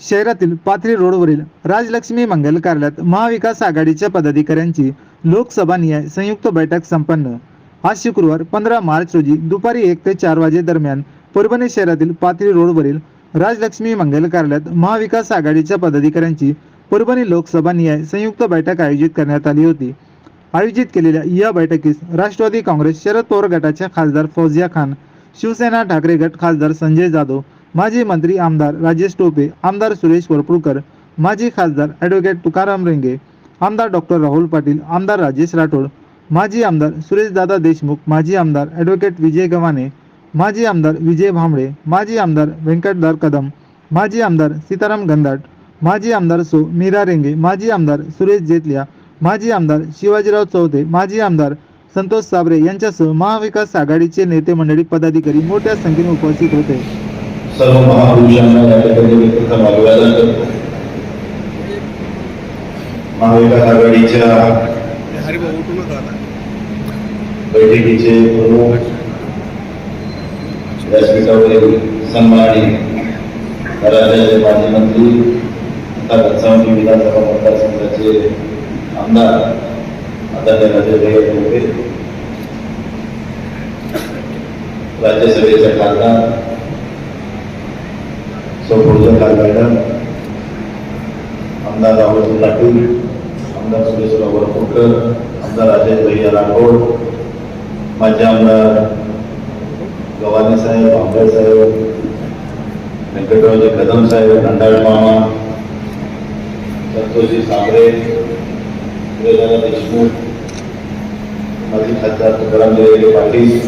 शहरातील पाथरी रोडवरील राजलक्ष्मी मंगल कार्यालयात महाविकास आघाडीच्या पदाधिकाऱ्यांची लोकसभा निहाय संयुक्त बैठक संपन्न. आज शुक्रवार पंधरा मार्च रोजी दुपारी एक ते चार वाजे दरम्यान परभणी शहरातील पाथरी रोडवरील राजलक्ष्मी मंगल कार्यालयात महाविकास आघाडीच्या पदाधिकाऱ्यांची परभणी लोकसभा निहाय संयुक्त बैठक आयोजित करण्यात आली होती. आयोजित केलेल्या या बैठकीस राष्ट्रवादी काँग्रेस शरद पवार गटाच्या खासदार फौजिया खान शिवसेना ठाकरे गट खासदार संजय जाधव माजी मंत्री आमदार राजेश टोपे आमदार सुरेश वरपुडकर माजी खासदार ॲडव्होकेट तुकाराम रेंगे आमदार डॉक्टर राहुल पाटील आमदार राजेश राठोड माजी आमदार सुरेशदादा देशमुख माजी आमदार ॲडव्होकेट विजय गव्हाणे माजी आमदार विजय भांबळे माजी आमदार व्यंकटदार कदम माजी आमदार सीताराम गंधाट माजी आमदार सो मीरा रेंगे माजी आमदार सुरेश जेतलिया माजी आमदार शिवाजीराव चौथे माजी आमदार संतोष साबरे यांच्यासह महाविकास आघाडीचे नेते मंडळी पदाधिकारी मोठ्या संख्येने उपस्थित होते. सर्व महापुरुषांना या ठिकाणी प्रथम अभिवादन करतो महाविकास आघाडीच्या बैठकीचे प्रमुख व्यासपीठावरील सन्मानी राज्याचे माजी मंत्री तथा गतसावंगी विधानसभा मतदारसंघाचे आमदार आदरणीय राजेभाई टोपे राज्यसभेचे खासदार सौपुढचं मॅडम आमदार राहुल पाटील आमदार सुरेशराव वरपुडकर आमदार अजय भैया राठोड माझे आमदार गव्हाणे साहेब आंबे साहेब व्यंकटरावजी कदम साहेब खंडाळ मामा संतोषजी साबरे सुरेशदादा देशमुख माजी खासदार तुकाराम देवले पाटील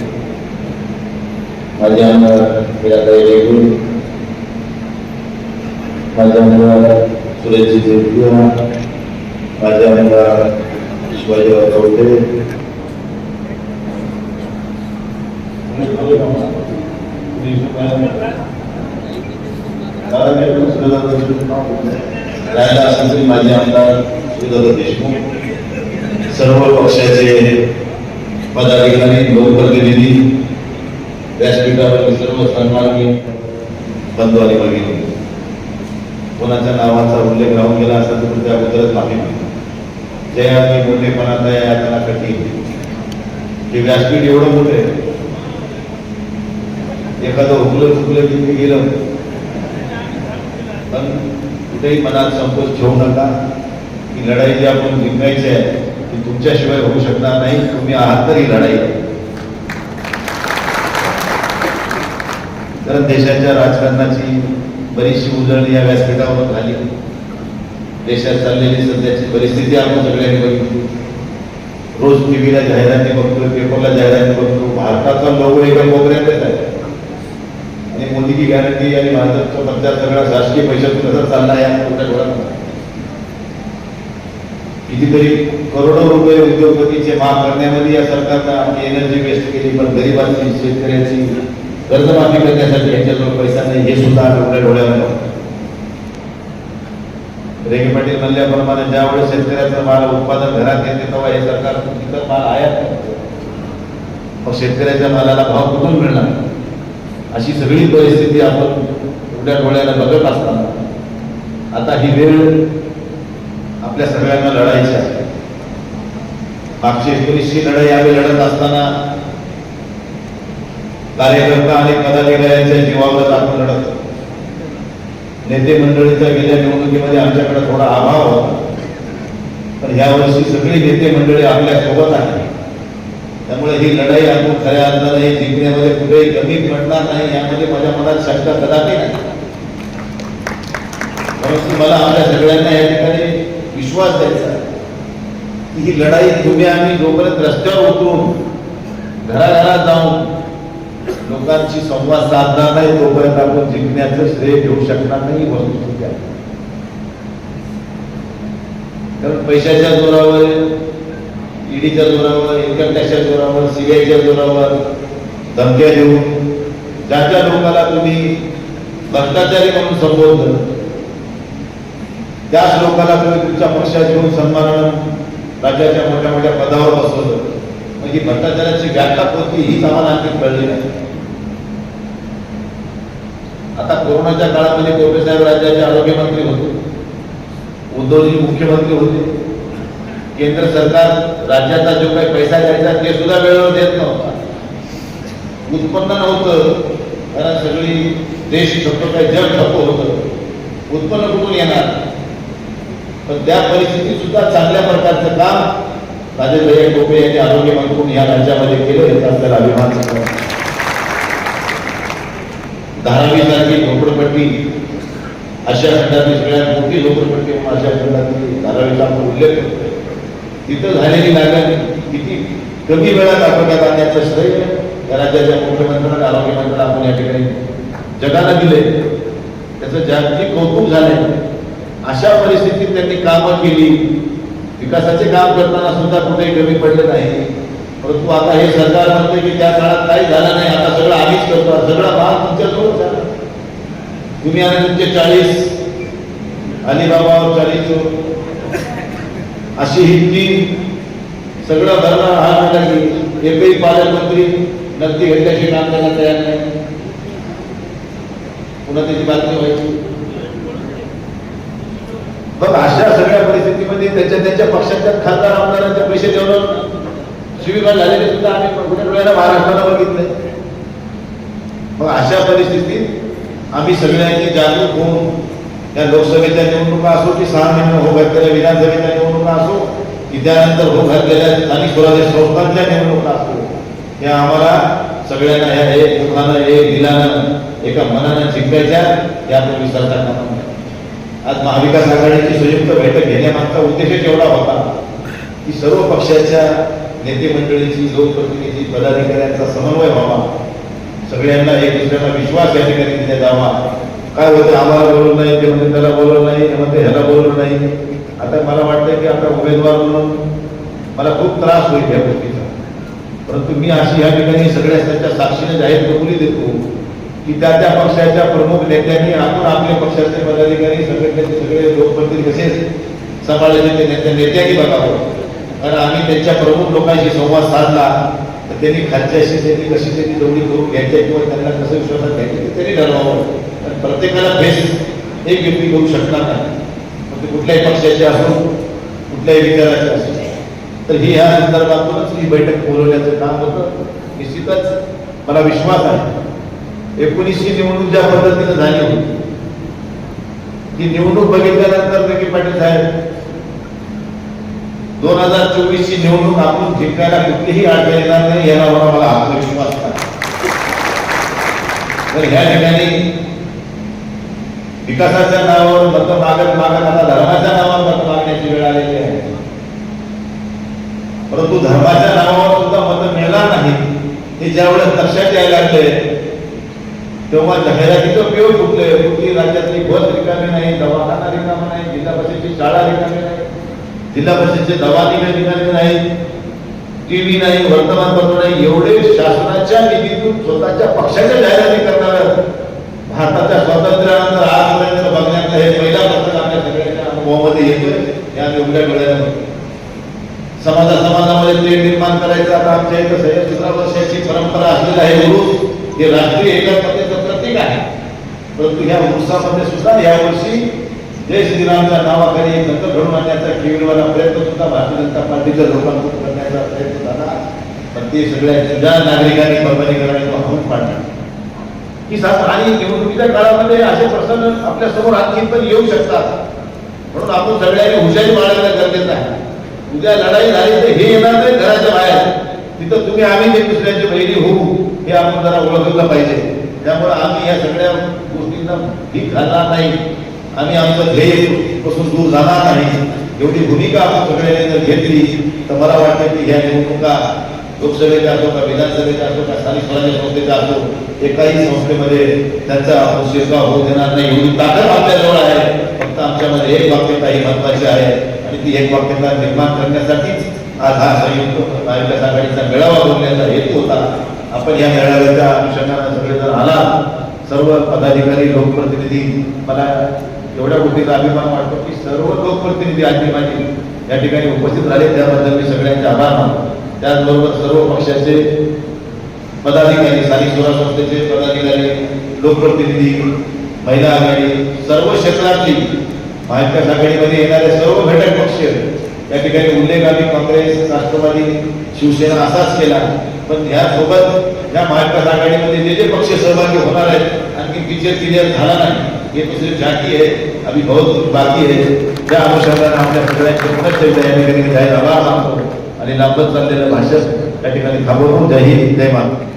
माझे आमदार मीराताई रेगुल माझ्या मुलाला सुरेशजी देवकिया माझ्या शिवाजीराव आमदार देशमुख सर्व पक्षाचे पदाधिकारी लोकप्रतिनिधी व्यासपीठावरील सर्व सन्माननीय बंधू आणि भगिनी कोणाच्या नावाचा उल्लेख राहून गेला असेल तर त्याबद्दलच माफी मागतो. जया मी मोठेपणात आहे यातना कठीण. ते व्यासपीठ एवढं मोठं आहे. एखादं हुकलं चुकलं तिथे गेलं पण कुठेही मनात संकोच ठेवू नका. की लढाई जी आपण जिंकायची आहे ती तुमच्याशिवाय होऊ शकणार नाही. तुम्ही आहात तरी लढाई. कारण देशाच्या राजकारणाची बरीचशी उजळणी या व्यासपीठावर झाली. देशात चाललेली सध्याची परिस्थिती आपण सगळ्यांनी बघितली. रोज टीव्हीला जाहिराती बघतो पेपरला जाहिराती बघतो. भारताचा लोगो एका कोपऱ्यातच आहे. आणि मोदीची गॅरंटी आणि भारताचा प्रचार सगळा शासकीय पैशातून कसा चालला या मोठ्या डोळ्यात कितीतरी करोडो रुपये उद्योगपतीचे माफ करण्यामध्ये या सरकारनं एनर्जी वेस्ट केली पण गरिबांची शेतकऱ्याची कर्जमाफी करण्यासाठी यांच्याजवळ पैसा नाही हे सुद्धा आपल्या डोळ्यावर रेगे पाटील म्हणल्याप्रमाणे ज्यावेळेस शेतकऱ्याचं माल उत्पादन घरात येते तेव्हा हे सरकार इतर माल आयात मग शेतकऱ्याच्या मालाला भाव कुठून मिळणार? अशी सगळी परिस्थिती आपण उघड्या डोळ्याला बघत असताना. आता ही वेळ आपल्या सगळ्यांना लढायची आहे. मागची एकोणीसशे लढाई आम्ही लढत असताना कार्यकर्ता आणि पदाधिकाऱ्यांच्या जीवावर आपण लढत नेते मंडळीचा गेल्या निवडणुकीमध्ये आमच्याकडे थोडा अभाव होता. पण यावर्षी सगळी नेते मंडळी आपल्यासोबत आहे त्यामुळे ही लढाई आपण खऱ्या अर्थाने जिंकण्यामध्ये कुठेही कमी पडणार नाही यामध्ये माझ्या मनात शंका कदापि नाही. परंतु मला आमच्या सगळ्यांना या ठिकाणी विश्वास द्यायचा की ही लढाई तुम्ही आम्ही जोपर्यंत रस्त्यावर उतरून घराघरात जाऊन लोकांशी संवाद साधणार नाही तोपर्यंत आपण जिंकण्याचं श्रेय घेऊ शकणार नाही वस्तुस्थिती आहे. कारण पैशाच्या जोरावर ईडीच्या जोरावर इन्कम टॅक्सच्या जोरावर सीबीआयच्या जोरावर धमक्या देऊन ज्या ज्या लोकांना तुम्ही भ्रष्टाचारी म्हणून संबोधलं त्याच लोकांना तुम्ही तुमच्या पक्षात घेऊन सन्मान राज्याच्या मोठ्या मोठ्या पदावर बसवलं. म्हणजे भ्रष्टाचाराची व्याख्या कोणती हीच आम्हाला आणखी कळली नाही. आता कोरोनाच्या काळामध्ये टोपे साहेब राज्याचे आरोग्यमंत्री होते. उद्धवजी मुख्यमंत्री होते. केंद्र सरकार राज्याचा जो काही पैसा द्यायचा ते सुद्धा वेळेवर देत नव्हता. उत्पन्न नव्हतं. कारण सगळी देश ठप्प काय जग ठप्प होतं. उत्पन्न कुठून येणार? पण त्या परिस्थितीत सुद्धा चांगल्या प्रकारचं काम राजेंद्र टोपे यांनी आरोग्यमंत्री म्हणून या राज्यामध्ये केलं याचा आपल्याला अभिमान धारावी सारखी झोपडपट्टी अशा खंडातली सगळ्यात मोठी झोपडपट्टी म्हणून अशा खंडातली धारावीचा आपण उल्लेख करतोय. तिथं झालेली लागण किती कमी वेळात आटोक्यात आणण्याचं श्रेय या राज्याच्या मुख्यमंत्र्यांना आरोग्यमंत्र्यांना आपण या ठिकाणी जगाला दिले त्याचं जागतिक कौतुक झालंय. अशा परिस्थितीत त्यांनी कामं केली. विकासाचे काम करताना सुद्धा कुठेही कमी पडलं नाही. परंतु आता हे सरकार म्हणते की त्या काळात काही झालं नाही आता सगळं आम्हीच करतो. सगळा भाग तुमच्याजवळ झाला तुम्ही आणि तुमचे चाळीस अलिबाबावर चाळीस अशी हिंदी सगळं सगळं भरणं म्हणला की एकही पालकमंत्री नक्की घेतल्याशी काम करायला तयार नाही. पुन्हा त्याची बातमी व्हायची. बघ अशा सगळ्या परिस्थितीमध्ये त्याच्या त्याच्या पक्षाच्या खासदार आमदारांच्या पैसे देऊन शिवीगाळ झालेले सुद्धा आम्ही कुठे डोळ्याला महाराष्ट्राला बघितले मग अशा परिस्थितीत आम्ही सगळ्यांनी जागरूक होऊन त्या लोकसभेच्या निवडणुका असो की सहा महिने हो घातलेल्या विधानसभेच्या निवडणुका असो की त्यानंतर हो घातलेल्या स्थानिक स्वराज्य संस्थांच्या निवडणुका असो या आम्हाला सगळ्यांना ह्या एक मुखानं एक दिलानं एका मनानं जिंकायच्या या आपण विसरता कामा नये. आज महाविकास आघाडीची संयुक्त बैठक घेण्यामागचा उद्देश एवढा होता की सर्व पक्षाच्या नेते मंडळीची लोकप्रतिनिधी पदाधिकाऱ्यांचा समन्वय व्हावा. सगळ्यांना एक दुसऱ्याला विश्वास या ठिकाणी दिला जावा. काय होतं आम्हाला बोलवलं नाही ते म्हणते त्याला बोलवलं नाही ते म्हणते ह्याला बोलवलं नाही. आता मला वाटतं की आता उमेदवार म्हणून मला खूप त्रास होईल या गोष्टीचा. परंतु मी अशी या ठिकाणी सगळ्या त्यांच्या साक्षीने जाहीर कबुली देतो की त्या त्या पक्षाच्या प्रमुख नेत्यांनी आपण आपल्या पक्षाचे पदाधिकारी संघटनेचे सगळे लोकप्रतिनिधी कसे समाजाचे ते नेत्या नेत्यांनी बघावं. कारण आम्ही त्यांच्या प्रमुख लोकांशी संवाद साधला. तर त्यांनी खालच्याशी त्यांनी कशी त्यांनी दोन्ही करून घ्यायच्या किंवा त्यांना कसं विश्वासात घ्यायचे ते त्यांनी ठरवावं. कारण प्रत्येकाला फेस एक व्यक्ती करू शकणार नाही. मग ते कुठल्याही पक्षाचे असो कुठल्याही विचाराचे असो. तर ही ह्या संदर्भातूनच ही बैठक बोलवण्याचं काम होतं. निश्चितच मला विश्वास आहे. एकोणीसशे निवडणूक ज्या पद्धतीनं झाली होती ती निवडणूक बघितल्यानंतर विखे पाटील साहेब दोन हजार चोवीस ची निवडणूक आपण जिंकायला कुठलीही अडचण येणार नाही याला मला आत्मविश्वास तर ह्या ठिकाणी विकासाच्या नावावर मत मागत मागत आता धर्माच्या नावावर मत मागण्याची वेळ आलेली आहे. परंतु धर्माच्या नावावर सुद्धा मत मिळणार नाही हे ज्यावेळेस लक्षात यायला लागले तेव्हा जाहिरातीचं पेव फुटले कुठली राज्यातली बस रिकामी नाही दवाखाना रिकामा नाही जिल्हा परिषदेची शाळा रिकामी जिल्हा परिषदेचे दवाखाने रिकामी नाही टीव्ही नाही वर्तमानपत्र नाही एवढे शासनाच्या निधीतून स्वतःच्या पक्षाच्या जाहिराती करणार भारताच्या स्वातंत्र्यानंतर आजपर्यंत बघण्यात हे पहिला प्रसंग आपल्या सगळ्यांच्या अनुभवामध्ये येतोय या एवढ्या वेळेला समाजा समाजामध्ये प्रेम निर्माण करायचं आता आमच्या इथं सह्यासत्रा वर्षाची परंपरा असलेली आहे उरुस हे राष्ट्रीय एकात्मतेचं प्रतीक आहे. परंतु ह्या उरुसामध्ये सुद्धा यावर्षी जय श्रीरामच्या नावाखाली एक नंतर घडून आणण्याचा केविलवाला प्रयत्न सुद्धा भारतीय जनता पार्टीच्या लोकांकडून करण्याचा प्रयत्न झाला. पण ते सगळ्या ज्या नागरिकांनी परभणीकरांनी तो हाऊन पाडला. की सात आणि निवडणुकीच्या काळामध्ये असे प्रसंग आपल्यासमोर आणखी पण येऊ शकतात. म्हणून आपण सगळ्यांनी हुशारी बाळगणं गरजेचं आहे. उद्या लढाई झाली तर हे येणार नाही घराच्या बाहेर. तिथं तुम्ही आम्ही जे दुसऱ्याची बहिणी होऊ हे आपण जरा ओळखलं पाहिजे. त्यामुळे आम्ही या सगळ्या गोष्टींना भीक घालणार नाही. आम्ही आमचं ध्येयपासून दूर जाणार नाही. एवढी भूमिका आपण सगळ्यांनी जर घेतली तर मला वाटतं की ह्या निवडणुका लोकसभेच्या असो का विधानसभेच्या असो का स्थानिक स्वराज्य संस्थेचा असो एकाही संस्थेमध्ये त्यांचा आपण होऊ देणार नाही. एवढी ताकद आपल्याजवळ आहे. फक्त आमच्यामध्ये एक वाक्यता ही महत्वाची आहे आणि ती एक वाक्यता निर्माण करण्यासाठीच आज हा संयुक्त महाविकास आघाडीचा मेळावा बोलण्याचा हेतू होता. आपण या मेळाव्याच्या अनुषंगाने सगळेजण आला सर्व पदाधिकारी लोकप्रतिनिधी मला तेवढ्या गोष्टीचा अभिमान वाटतो की सर्व लोकप्रतिनिधी आजी माझी या ठिकाणी उपस्थित झाले त्याबद्दल मी सगळ्यांचे आभार मानतो. त्याचबरोबर सर्व पक्षाचे पदाधिकारी स्थानिक स्वराज संस्थेचे पदाधिकारी लोकप्रतिनिधी महिला आघाडी सर्व क्षेत्रातली महाविकास आघाडीमध्ये येणारे सर्व घटक पक्ष या ठिकाणी उल्लेख आम्ही काँग्रेस राष्ट्रवादी शिवसेना असाच केला. पण ह्यासोबत या महाविकास आघाडीमध्ये जे जे पक्ष सहभागी होणार आहेत आणखी पिक्चर क्लिअर झाला नाही. ये तो सिर्फ झांकी है अभी बहुत कुछ बाकी है। त्या अनुषंगाने आपल्या सगळ्यांचे पुनश्च एकदा या ठिकाणी जाहीर आभार मानतो आणि लांबत चाललेलं भाषण त्या ठिकाणी थांबवतो जय हिंद जय महाराज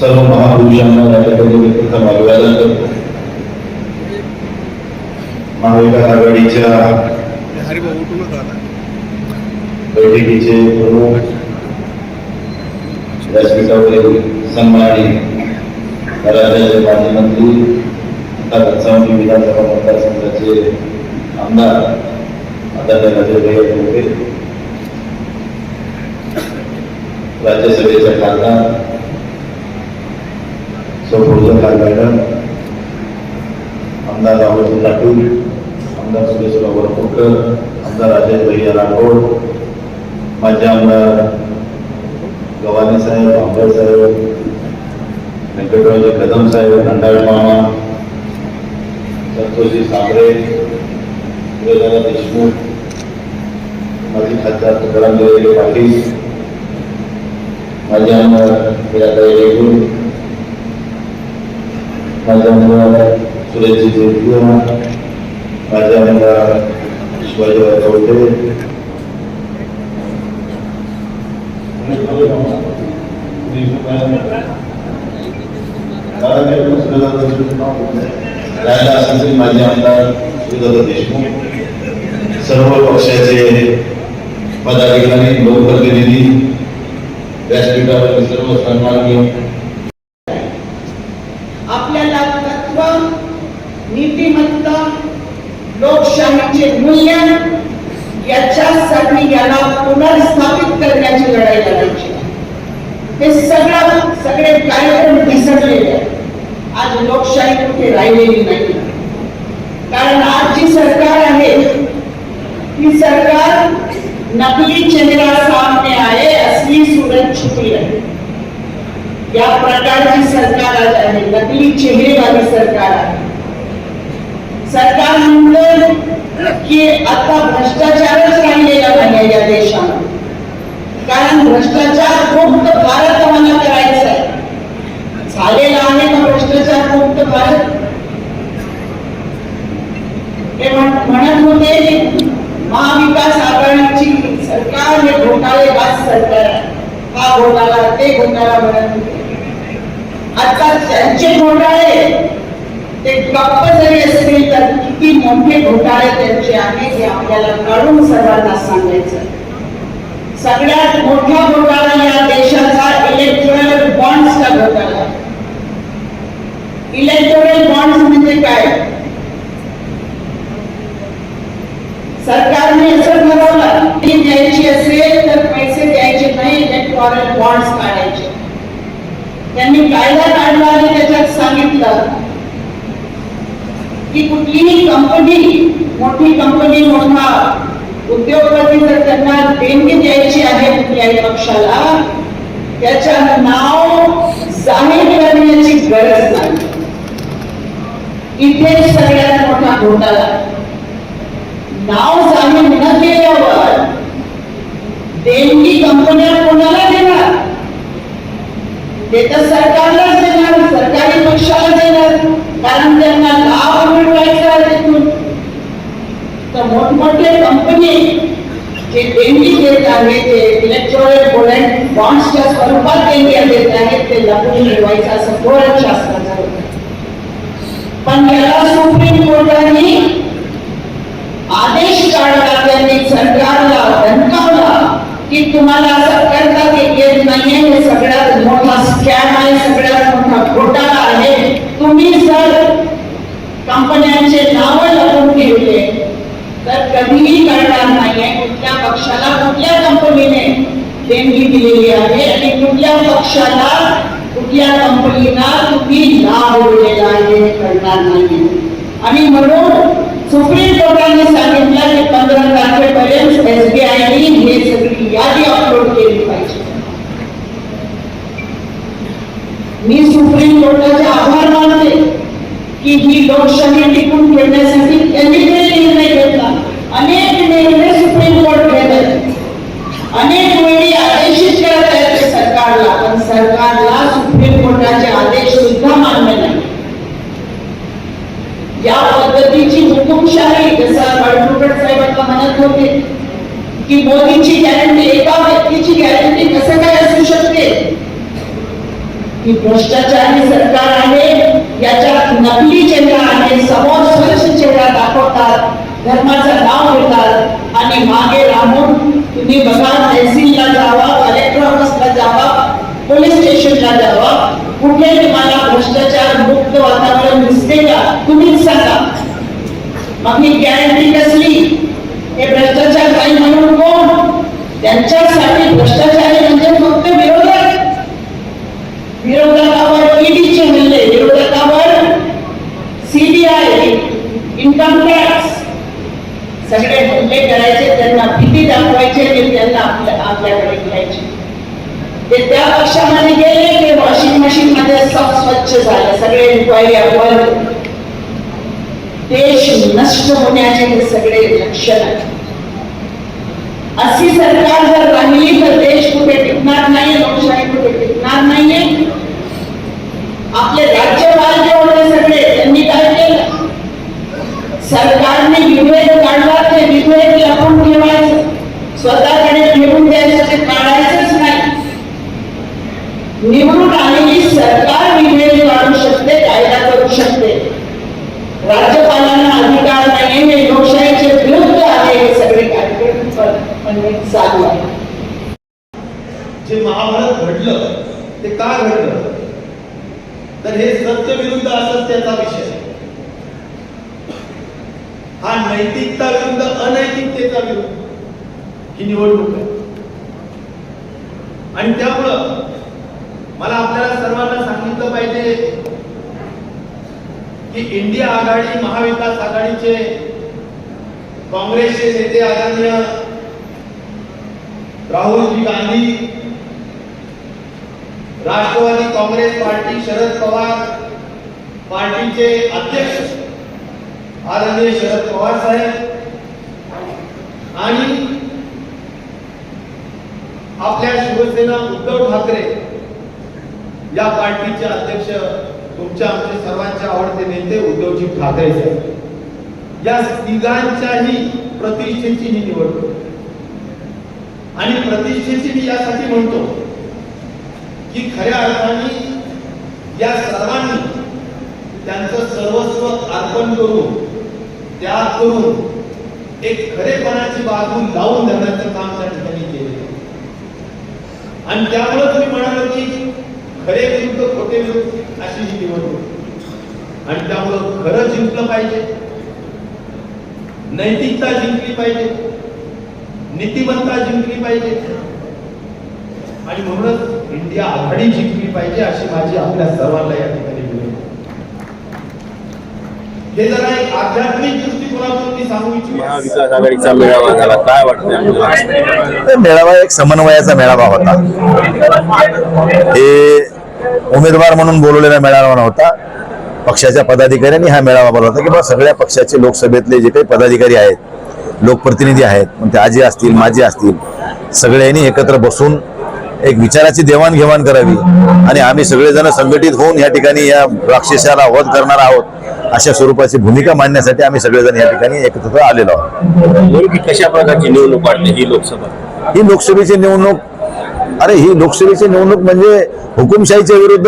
सर्व महापुरुषांना या प्रथम अभिवादन करतो महाविकास आघाडीच्या बैठकीचे प्रमुख व्यासपीठावरील सन्मानी राज्याचे माजी मंत्री तथा घनसावंगी विधानसभा मतदारसंघाचे आमदार आदरणीय अजय होते. राज्यसभेचे खासदार सौफुजन मॅडम आमदार राहुल लाटूर आमदार सुरेशराव वरपुडकर आमदार राजेश भैया राठोड माझे आमदार गवानी साहेब आंबेड साहेब व्यंकटरावजी कदम साहेब खंडाळ मामा संतोषी सांबरे सुरेशदादा देशमुख माजी खासदार तुकाराम देवरे पाटील माझे आमदार हिराताई रेगूर माझे आमदार सुरेशजी जोडगिया माझे आमदार शिवाजीराव चौधरी. राहिला असेल तरी माझे आमदार श्रीदादा देशमुख सर्व पक्षाचे पदाधिकारी लोकप्रतिनिधी व्यासपीठावरील सर्व सन्माननीय आपल्याला तत्व, नीतिमत्ता, लोकशाहीचे मूल्य याच्यासाठी याला पुनर्स्थापित करण्याची लढाई लढायची हे सगळं सगळे कार्यक्रम विसरलेले आहेत. लोकशाही कुठे राहिलेली नाही. कारण आज जी सरकार आहे, ती सरकार नकली चेहरा सामने असली छुपी रहे या प्रकारची सरकार आज आहे, नकली चेहरेवाली सरकार आहे. सरकार म्हणलं की आता भ्रष्टाचारच राहिलेला नाही या कारण भ्रष्टाचार मुक्त भारत ते म्हणत होते महाविकास आघाडीची सरकार हे घोटाळेबाज सरकार हा घोटाळा ते घोटाळा म्हणत होते. आता त्यांचे घोटाळे ते गप्प जरी असतील तर किती मोठे घोटाळे त्यांचे आहेत हे आपल्याला कळून सर्वांना सांगायचं सगळ्यात मोठा घोटाळा या देशाचा इलेक्ट्रॉनिक बॉन्ड्सचा घोटाळा इलेक्टोरल बॉन्ड्स म्हणजे काय? सरकारने असं ठरवलं की द्यायची असेल तर पैसे द्यायचे नाही इलेक्टोरल बॉन्ड्स काढायचे. त्यांनी कायदा काढला आणि त्याच्यात सांगितलं की कुठलीही कंपनी मोठी कंपनी मोठा उद्योगपती जर त्यांना देणगी द्यायची आहे कुठल्याही पक्षाला त्याच्या नाव जाहीर करण्याची गरज नाही. इथे सगळ्यात मोठा घोटाळा नाव जाणून न केल्यावर देणगी कंपन्या कोणाला देणार? ते तर सरकारलाच देणार सरकारी पक्षाला देणार. कारण त्यांना लाभ मिळवायचा तिथून. तर मोठमोठे कंपनी जे देणगी देत आहे ते इलेक्ट्रॉनिक बॉन्ड्सच्या स्वरूपात देणग्या देत आहेत ते लपून मिळवायचं असं धोरण शासनाचं पण याला सुप्रीम कोर्टाने आदेश काढला त्यांनी सरकारला धमकावला की तुम्हाला असं करता येत नाहीये हे सगळ्यात मोठा स्कॅम आहे सगळ्यात मोठा घोटाळा आहे. तुम्ही जर कंपन्यांचे नाव लपून ठेवले तर कधीही करणार नाहीये कुठल्या पक्षाला कुठल्या कंपनीने देणगी दिलेली आहे आणि कुठल्या पक्षाला कुठल्या कंपनीला तुम्ही लाभ दिलेला आहे हे करणार नाही आणि म्हणून सुप्रीम कोर्टाने सांगितलं की पंधरा तारखेपर्यंत एसबीआयने हे सगळी यादी अपलोड केली पाहिजे. मी सुप्रीम कोर्टाचे आभार मानते की ही लोकशाही टिकून ठेवण्यासाठी त्यांनी जे निर्णय घेतला अनेक निर्णय सुप्रीम कोर्ट घेत अनेक वेळी आदेशित करत आहेत सरकारला पण सरकारला सुप्रीम कोर्टाचे आदेश सुद्धा मान्य नाही या पद्धतीची हुकुमशाही जसं बडगुंडकर साहेब आता म्हणत होते की मोदींची गॅरंटी एका व्यक्तीची गॅरंटी कसं काय असू शकते? की भ्रष्टाचारी सरकार आहे याच्यात नकली चेहरा आहे समोर स्वच्छ चेहरा दाखवतात धर्माचं नाव घेतात आणि मागे राहून तुम्ही बघा तहसीलला जावा कलेक्टर ऑफिसला जावा पोलीस स्टेशनला जावा कुठे तुम्हाला भ्रष्टाचार मुक्त वातावरण दिसते का तुम्हीच सांगा. मग ही गॅरंटी कसली? हे भ्रष्टाचार काही म्हणून कोण? त्यांच्यासाठी भ्रष्टाचारी म्हणजे फक्त विरोधक. विरोधकावर ईडीचे हल्ले विरोधकावर सीबीआय इन्कम टॅक्स सगळे हल्ले करायचे त्यांना भीती दाखवायचे आणि त्यांना आपल्या आपल्याकडे घ्यायचे. ते त्या पक्षामध्ये गेले की वॉशिंग मशीन मध्ये सब स्वच्छ झालं. सगळे इन्क्वायरी अहवाल देश नष्ट होण्याचे हे सगळे लक्षण आहे अशी सरकार जर राहिली तर देश कुठे टिकणार नाही लोकशाही कुठे टिकणार नाहीये? आपले राज्यपाल जे होते सगळे त्यांनी काय केलं? सरकारने विभेद काढला ते विभेद लपून ठेवायचं. स्वतःकडे ठेवून द्यायचं ते काढायचं. निवडून आलेली सरकार विधेयक काढू शकते कायदा करू शकते. राज्यपालांना अधिकार नाही हे लोकशाहीचे विरुद्ध आहे हे सगळे कार्यक्रम म्हणजे चालू आहे. जे महाभारत घडलं ते का घडलं? तर हे सत्य विरुद्ध असत्याचा विषय. हा नैतिकता विरुद्ध अनैतिकतेचा विरुद्ध ही निवडणूक आहे. आणि त्यामुळं मला आपल्याला सर्वांना सांगितलं पाहिजे की इंडिया आघाडी महाविकास आघाडीचे काँग्रेसचे नेते आदरणीय राहुलजी गांधी राष्ट्रवादी काँग्रेस पार्टी शरद पवार पार्टीचे अध्यक्ष आदरणीय शरद पवार साहेब आणि आपल्या शिवसेना उद्धव ठाकरे या पार्टीचे अध्यक्ष तुमच्या आमचे सर्वांचे आवडते नेते उद्धवजी ठाकरे साहेब. या तिघांच्याही प्रतिष्ठेची ही निवडणूक. आणि प्रतिष्ठेची मी यासाठी म्हणतो की खऱ्या अर्थाने या सर्वांनी त्यांचं सर्वस्व अर्पण करून त्याग करून एक खरेपणाची बाजू लावून धरण्याचं काम त्या ठिकाणी केलेलं आणि त्यामुळे तुम्ही म्हणालो की खरे विरुद्ध खोटे विरुद्ध अशी ही निवडणूक. आणि त्यामुळं खरं जिंकलं पाहिजे. नैतिकता जिंकली पाहिजे. नीतिमत्ता जिंकली पाहिजे. आणि म्हणूनच इंडिया आघाडी जिंकली पाहिजे अशी माझी आपल्या सर्वांना या ठिकाणी विनंती. हे जरा एक आध्यात्मिक दृष्टिकोनातून मी सांगू इच्छितो महाविकास आघाडीचा मेळावा झाला. काय वाटतं आपल्याला? तर मेळावा एक समन्वयाचा मेळावा होता. हे उमेदवार म्हणून बोलवलेला मेळावा नव्हता. पक्षाच्या पदाधिकाऱ्यांनी हा मेळावा बोलवला होता की सगळ्या पक्षाचे लोकसभेतले जे काही पदाधिकारी आहेत लोकप्रतिनिधी आहेत मग ते आजी असतील माजी असतील सगळ्यांनी एकत्र बसून एक विचाराची देवाणघेवाण करावी. आणि आम्ही सगळेजण संघटित होऊन या ठिकाणी या राक्षसाला वध करणार आहोत. अशा स्वरूपाची भूमिका मांडण्यासाठी आम्ही सगळेजण या ठिकाणी एकत्र आलेलो आहोत. कशा प्रकारची निवडणूक वाटते ही लोकसभा? ही लोकसभेची निवडणूक अरे ही लोकसभेची निवडणूक म्हणजे हुकुमशाहीच्या विरुद्ध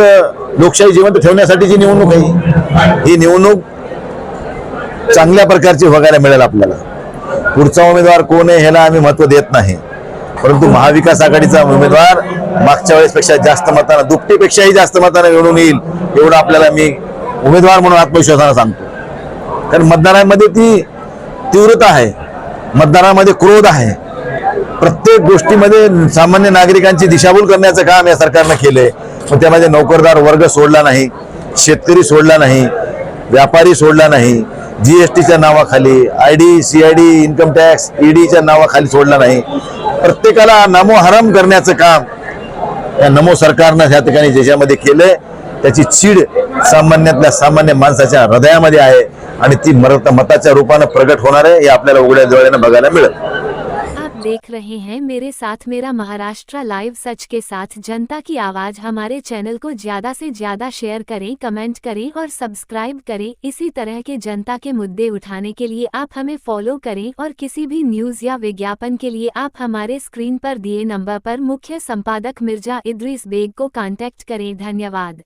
लोकशाही जिवंत ठेवण्यासाठीची निवडणूक आहे ही निवडणूक चांगल्या प्रकारची बघायला मिळेल आपल्याला. पुढचा उमेदवार कोण आहे ह्याला आम्ही महत्त्व देत नाही. परंतु महाविकास आघाडीचा उमेदवार मागच्या वेळेसपेक्षा जास्त मतानं दुपटीपेक्षाही जास्त मतानं निवडून येईल एवढं आपल्याला मी उमेदवार म्हणून आत्मविश्वासानं सांगतो. कारण मतदारांमध्ये ती तीव्रता आहे. मतदारांमध्ये क्रोध आहे. प्रत्येक गोष्टीमध्ये सामान्य नागरिकांची दिशाभूल करण्याचं काम या सरकारनं केलंय. मग त्यामध्ये नोकरदार वर्ग सोडला नाही शेतकरी सोडला नाही व्यापारी सोडला नाही जीएसटीच्या नावाखाली I D C I D income tax ईडीच्या नावाखाली सोडला नाही. प्रत्येकाला नमोहरम करण्याचं काम या नमो सरकारनं या ठिकाणी ज्याच्यामध्ये केलंय. त्याची चीड सामान्यातल्या सामान्य माणसाच्या हृदयामध्ये आहे आणि ती मरत मताच्या रूपानं प्रगट होणार आहे, हे आपल्याला उघड्या डोळ्यानं बघायला आप देख रहे हैं, मेरे साथ मेरा महाराष्ट्र लाइव सच के साथ, जनता की आवाज़ हमारे चैनल को ज़्यादा से ज़्यादा शेयर करें कमेंट करें और सब्सक्राइब करें। इसी तरह के जनता के मुद्दे उठाने के लिए आप हमें फॉलो करें और किसी भी न्यूज़ या विज्ञापन के लिए आप हमारे स्क्रीन पर दिए नंबर पर मुख्य संपादक मिर्ज़ा इद्रीस बेग को कांटेक्ट करें। धन्यवाद।